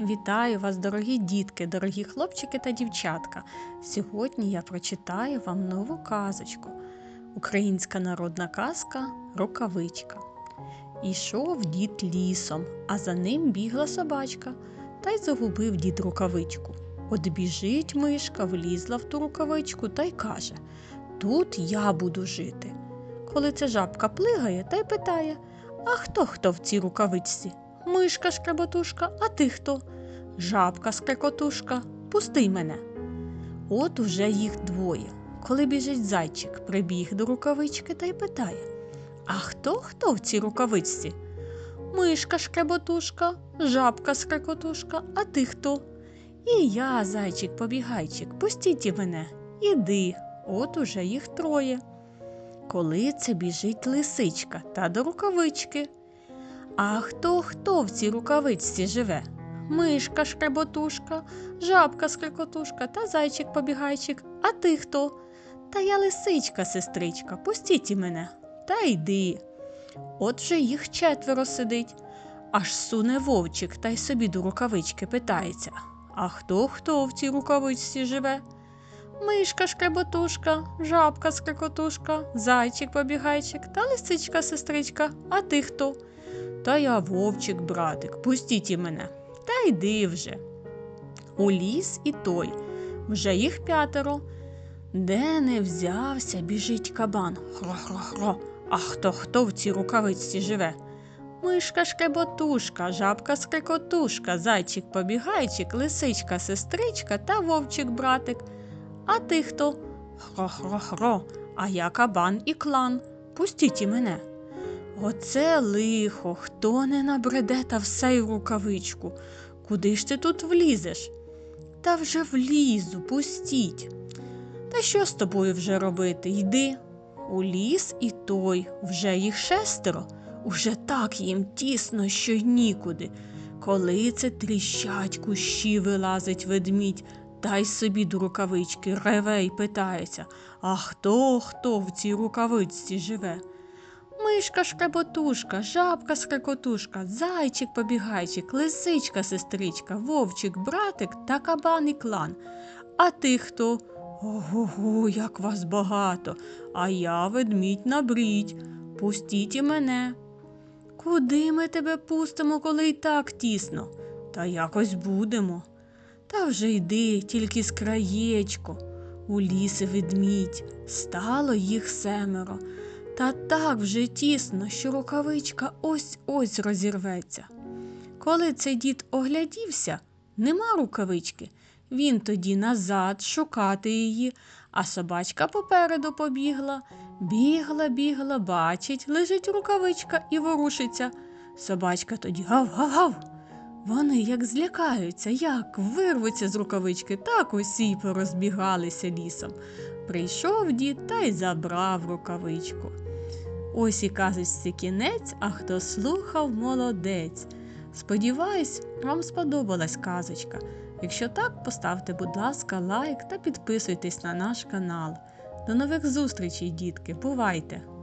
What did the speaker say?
Вітаю вас, дорогі дітки, дорогі хлопчики та дівчатка. Сьогодні я прочитаю вам нову казочку. Українська народна казка Рукавичка. Ішов дід лісом, а за ним бігла собачка, та й загубив дід рукавичку. От біжить мишка, влізла в ту рукавичку та й каже: Тут я буду жити. Коли ця жабка плигає та й питає: А хто хто в цій рукавичці? Мишка шкреботушка, а ти хто? Жабка скрекотушка, пусти мене. От уже їх двоє. Коли біжить зайчик, прибіг до рукавички та й питає А хто хто в цій рукавичці? Мишка шкреботушка, жабка скрекотушка, а ти хто? І я, зайчик побігайчик, пустіть і мене, іди, от уже їх троє. Коли це біжить лисичка та до рукавички. А хто хто в цій рукавичці живе? Мишка шкреботушка, жабка скрекотушка та зайчик побігайчик. А ти хто? Та я лисичка, сестричка, пустіть і мене. Та йди. От же їх четверо сидить. Аж суне вовчик та й собі до рукавички питається. А хто хто в цій рукавичці живе? Мишка шкреботушка, жабка скрекотушка, зайчик побігайчик та лисичка сестричка. А ти хто? Та я вовчик, братик, пустіть і мене. Та йди вже. У ліс і той, вже їх п'ятеро. Де не взявся, біжить кабан. Хро-хро-хро. А хто хто в цій рукавичці живе? Мишка шкреботушка, жабка скрекотушка, зайчик побігайчик, лисичка сестричка та вовчик братик. А ти хто? Хро-хро-хро, а я кабан і клан. Пустіть і мене. Оце лихо, хто не набреде та все й рукавичку. Куди ж ти тут влізеш? Та вже влізу, пустіть. Та що з тобою вже робити? Йди. У ліс і той, вже їх шестеро, уже так їм тісно, що й нікуди. Коли це тріщать кущі вилазить ведмідь, та й собі до рукавички реве й питається, а хто хто в цій рукавичці живе? Мишка шкреботушка, жабка скрекотушка, зайчик побігайчик, лисичка сестричка, вовчик, братик та кабан і клан. А ти хто? Ого, як вас багато, а я ведмідь набрідь. Пустіть і мене. Куди ми тебе пустимо, коли й так тісно? Та якось будемо. Та вже йди, тільки з краєчко. У ліси ведмідь, стало їх семеро. Та так вже тісно, що рукавичка ось ось розірветься. Коли цей дід оглядівся, нема рукавички. Він тоді назад шукати її, а собачка попереду побігла. Бігла, бігла, бачить, лежить рукавичка і ворушиться. Собачка тоді гав-гав-гав. Вони як злякаються, як вирвуться з рукавички, так усі порозбігалися лісом. Прийшов дід та й забрав рукавичку. Ось і казочці кінець, а хто слухав, молодець. Сподіваюсь, вам сподобалась казочка. Якщо так, поставте, будь ласка, лайк та підписуйтесь на наш канал. До нових зустрічей, дітки! Бувайте!